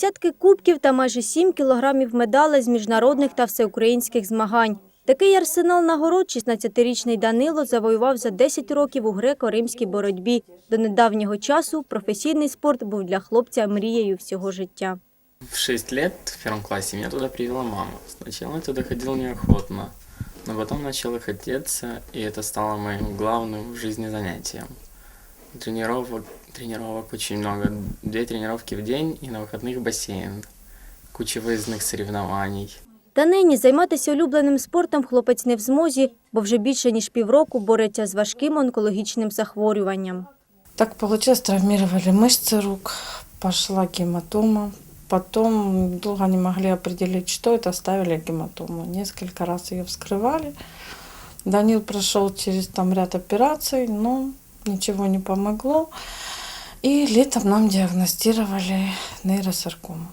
Десятки кубків та майже 7 кілограмів медалей з міжнародних та всеукраїнських змагань. Такий арсенал нагород 16-річний Данило завоював за 10 років у греко-римській боротьбі. До недавнього часу професійний спорт був для хлопця мрією всього життя. В 6 лет, в первом классе, меня туда привела мама. Сначала я туда ходил неохотно, но потом начало хотеться, и это стало моим главным в жизни занятием Тренировок, тренировок очень много. Две тренировки в день и на выходных бассейн. Куча выездных соревнований. Та нині займатися улюбленим спортом хлопець не в змозі, бо вже більше ніж півроку бореться з важким онкологічним захворюванням. Так получилось, травмировали мышцы рук, пошла гематома. Потом долго не могли определить, что это, ставили гематому. Несколько раз ее вскрывали. Данил прошел через там ряд операций, но ничего не помогло. И летом нам диагностировали нейросаркому.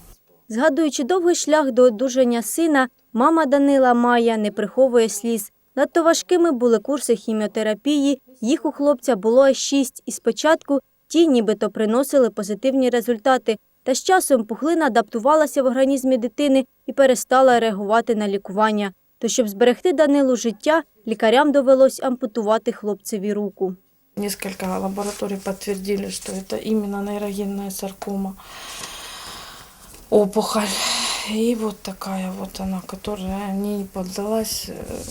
Згадуючи довгий шлях до одужання сина, мама Данила Майя не приховує сліз. Надто важкими були курси хіміотерапії, їх у хлопця було шість, і спочатку ті нібито приносили позитивні результати. Та з часом пухлина адаптувалася в організмі дитини і перестала реагувати на лікування. То щоб зберегти Данилу життя, лікарям довелось ампутувати хлопцеві руку. Несколько лабораторий подтвердили, что это именно нейрогенная саркома, опухоль. И вот такая вот она, которая не поддалась э,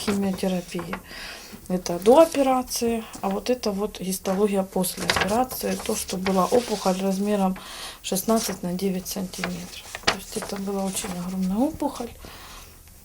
химиотерапии. Это до операции, а вот это вот гистология после операции, то, что была опухоль размером 16 на 9 сантиметров. То есть это была очень огромная опухоль,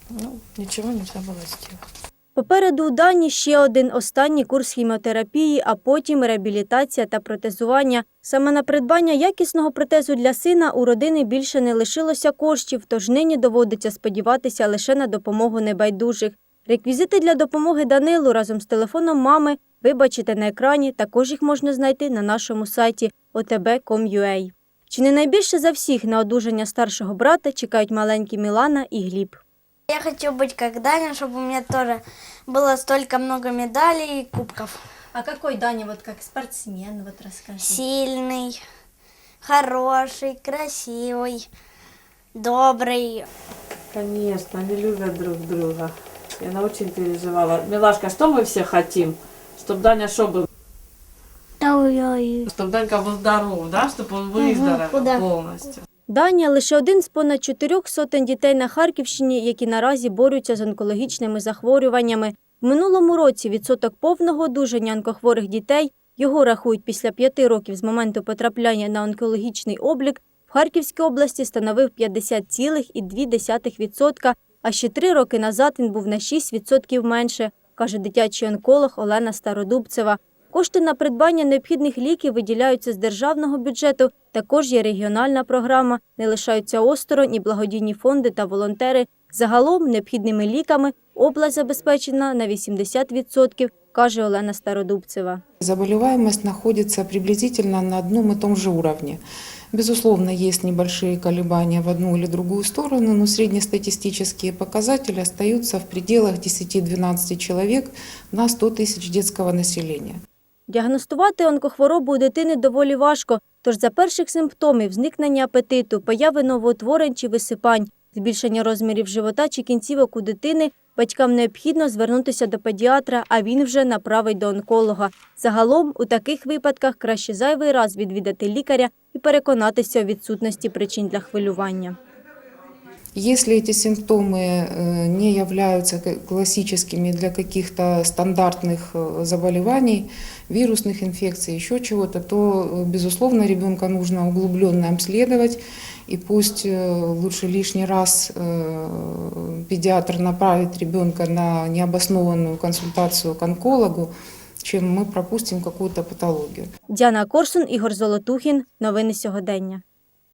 ну, ничего нельзя было сделать. Попереду у Дані ще один останній курс хіміотерапії, а потім реабілітація та протезування. Саме на придбання якісного протезу для сина у родини більше не лишилося коштів, тож нині доводиться сподіватися лише на допомогу небайдужих. Реквізити для допомоги Данилу разом з телефоном мами ви бачите на екрані, також їх можна знайти на нашому сайті otb.com.ua. Чи не найбільше за всіх на одужання старшого брата чекають маленькі Мілана і Гліб. Я хочу быть как Даня, чтобы у меня тоже было столько много медалей и кубков. А какой Даня, вот как спортсмен, вот расскажи. Сильный, хороший, красивый, добрый. Конечно, они любят друг друга. И она очень переживала. Милашка, что мы все хотим? Чтобы Даня что был? Чтобы Данька был здоров, да? Чтобы он выздоровел да. полностью. Даня лише один з понад чотирьох сотень дітей на Харківщині, які наразі борються з онкологічними захворюваннями. В минулому році відсоток повного одужання онкохворих дітей його рахують після п'яти років з моменту потрапляння на онкологічний облік. В Харківській області становив 50,2%, а ще три роки назад він був на 6% менше, каже дитячий онколог Олена Стародубцева. Кошти на придбання необхідних ліків виділяються з державного бюджету. Також є регіональна програма, не лишаються осторонь і благодійні фонди та волонтери. Загалом необхідними ліками область забезпечена на 80%, каже Олена Стародубцева. Заболеваемость находится приблизительно на одном и том же уровне. Безусловно, есть небольшие колебания в одну или другую сторону, но среднестатистические показатели остаются в пределах 10-12 человек на 100 тысяч детского населения. Діагностувати онкохворобу у дитини доволі важко, тож за перших симптомів зникнення апетиту, появи новоутворень чи висипань, збільшення розмірів живота чи кінцівок у дитини батькам необхідно звернутися до педіатра, а він вже направить до онколога. Загалом у таких випадках краще зайвий раз відвідати лікаря і переконатися у відсутності причин для хвилювання. Если эти симптомы э, не являются к- классическими для каких-то стандартных э, заболеваний, вирусных инфекций, еще чего-то, то, э, безусловно, ребенка нужно углубленно обследовать, и пусть э, лучше лишний раз э, педиатр направит ребенка на необоснованную консультацию к онкологу, чем мы пропустим какую-то патологию. Діана Корсун, Ігор Золотухін. Новини сьогодення.